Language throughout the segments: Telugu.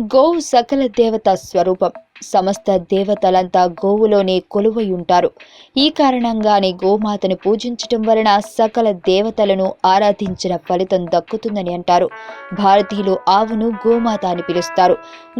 గోవు సకల దేవత స్వరూపం. సమస్త దేవతలంతా గోవులోనే కొలువై ఉంటారు ఈ కారణంగానే గోమాతను పూజించటం వలన సకల దేవతలను ఆరాధించిన ఫలితం దక్కుతుందని అంటారు. భారతీయులు ఆవును గోమాత అని పిలుస్తారు.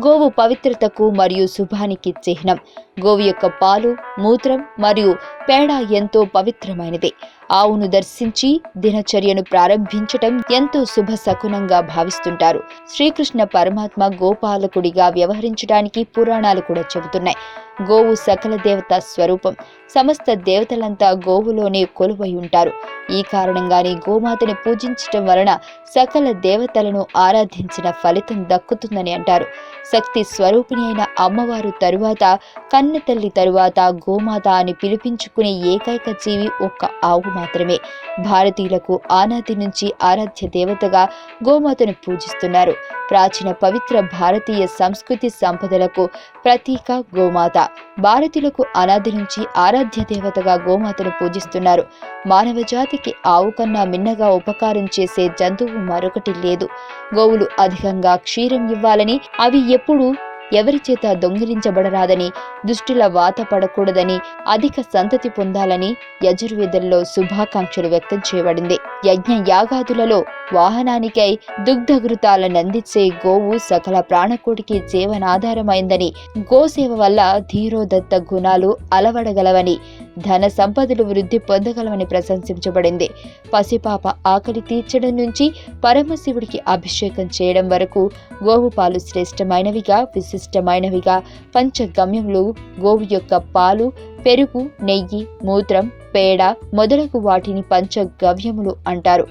గోవు పవిత్రతకు మరియు శుభానికి చిహ్నం. గోవు యొక్క పాలు మూత్రం మరియు పేడ ఎంతో పవిత్రమైనది. ఆవును దర్శించి దినచర్యను ప్రారంభించటం ఎంతో శుభ శకునంగా భావిస్తుంటారు. శ్రీకృష్ణ పరమాత్మ గోపాలకుడిగా వ్యవహరించడానికి పురాణాలు కూడా చెబుతున్నాయి. గోవు సకల దేవత స్వరూపం. సమస్త దేవతలంతా గోవులోనే కొలువై ఉంటారు. ఈ కారణంగానే గోమాతని పూజించటం వలన సకల దేవతలను ఆరాధించిన ఫలితం దక్కుతుందని అంటారు. శక్తి స్వరూపిణి అయిన అమ్మవారు తరువాత కన్న తల్లి తరువాత గోమాత అని పిలిపించుకునే ఏకైక జీవి ఒక్క ఆవు మాత్రమే. భారతీయులకు ఆనాది నుంచి ఆరాధ్య దేవతగా గోమాతను పూజిస్తున్నారు. ప్రాచీన పవిత్ర భారతీయ సంస్కృతి సంపదలకు ప్రతీక గోమాత. భారతీయులకు అనాది నుంచి ఆరాధ్య దేవతగా గోమాతను పూజిస్తున్నారు. మానవ జాతికి ఆవు కన్నా మిన్నగా ఉపకారం చేసే జంతువు మరొకటి లేదు. గోవులు అధికంగా క్షీరం ఇవ్వాలని అవి ఎప్పుడూ ఎవరి చేత దొంగిలించబడరాదని దుష్టుల వాత పడకూడదని అధిక సంతతి పొందాలని యజుర్వేదంలో శుభాకాంక్షలు వ్యక్తం చేయబడింది. యజ్ఞ యాగాదులలో వాహనానికై దుగ్ధఘృతాలను అందించే గోవు సకల ప్రాణకోటికి జీవనాధారమైందని గోసేవ వల్ల ధీరోదత్త గుణాలు అలవడగలవని ధన సంపదలు వృద్ధి పొందగలవని ప్రశంసించబడింది. పసిపాప ఆకలి తీర్చడం నుంచి పరమశివుడికి అభిషేకం చేయడం వరకు గోవు పాలు శ్రేష్టమైనవిగా ఇష్టమైనవిగా పంచగమ్యములు గోవు యొక్క పాలు పెరుగు నెయ్యి మూత్రం పేడ మొదలగు వాటిని పంచగవ్యములు అంటారు.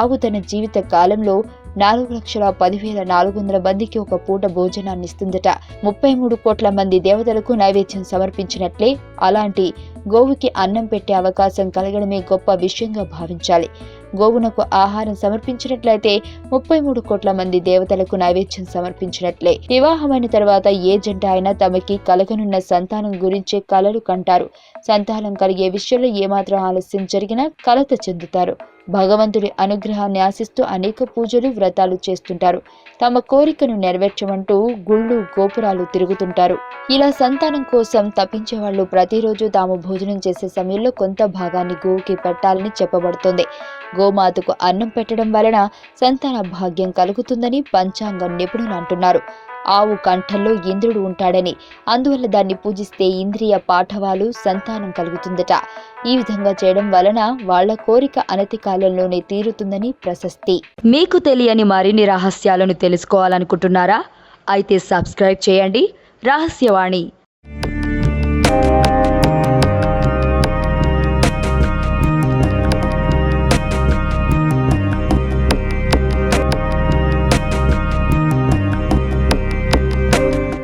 ఆవు తన జీవిత కాలంలో నాలుగు లక్షల పదివేల నాలుగు వందల మందికి ఒక పూట భోజనాన్ని ఇస్తుందట. ముప్పై మూడు కోట్ల మంది దేవతలకు నైవేద్యం సమర్పించినట్లే అలాంటి గోవుకి అన్నం పెట్టే అవకాశం కలగడమే గొప్ప విషయంగా భావించాలి. గోవునకు ఆహారం సమర్పించినట్లయితే ముప్పై మూడు కోట్ల మంది దేవతలకు నైవేద్యం సమర్పించినట్లే. వివాహమైన తర్వాత ఏ జంట అయినా తమకి కలగనున్న సంతానం గురించే కలలు కంటారు. సంతానం కలిగే విషయంలో ఏమాత్రం ఆలస్యం జరిగినా కలత చెందుతారు. భగవంతుడి అనుగ్రహాన్ని ఆశిస్తూ అనేక పూజలు వ్రతాలు చేస్తుంటారు. తమ కోరికను నెరవేర్చమంటూ గుళ్ళు గోపురాలు తిరుగుతుంటారు. ఇలా సంతానం కోసం తప్పించే వాళ్ళు ప్రతిరోజు తాము భోజనం చేసే సమయంలో కొంత భాగాన్ని గోవుకి పెట్టాలని చెప్పబడుతుంది. గోమాతకు అన్నం పెట్టడం వలన సంతాన భాగ్యం కలుగుతుందని పంచాంగం నిపుణులు అంటున్నారు. ఆవు కంఠంలో ఇంద్రుడు ఉంటాడని అందువల్ల దాన్ని పూజిస్తే ఇంద్రియ పాఠవాలు సంతానం కలుగుతుందట. ఈ విధంగా చేయడం వలన వాళ్ళ కోరిక అనతి కాలంలోనే తీరుతుందని ప్రశస్తి. మీకు తెలియని మరిన్ని రహస్యాలను తెలుసుకోవాలనుకుంటున్నారా? అయితే సబ్స్క్రైబ్ చేయండి. రహస్యవాణి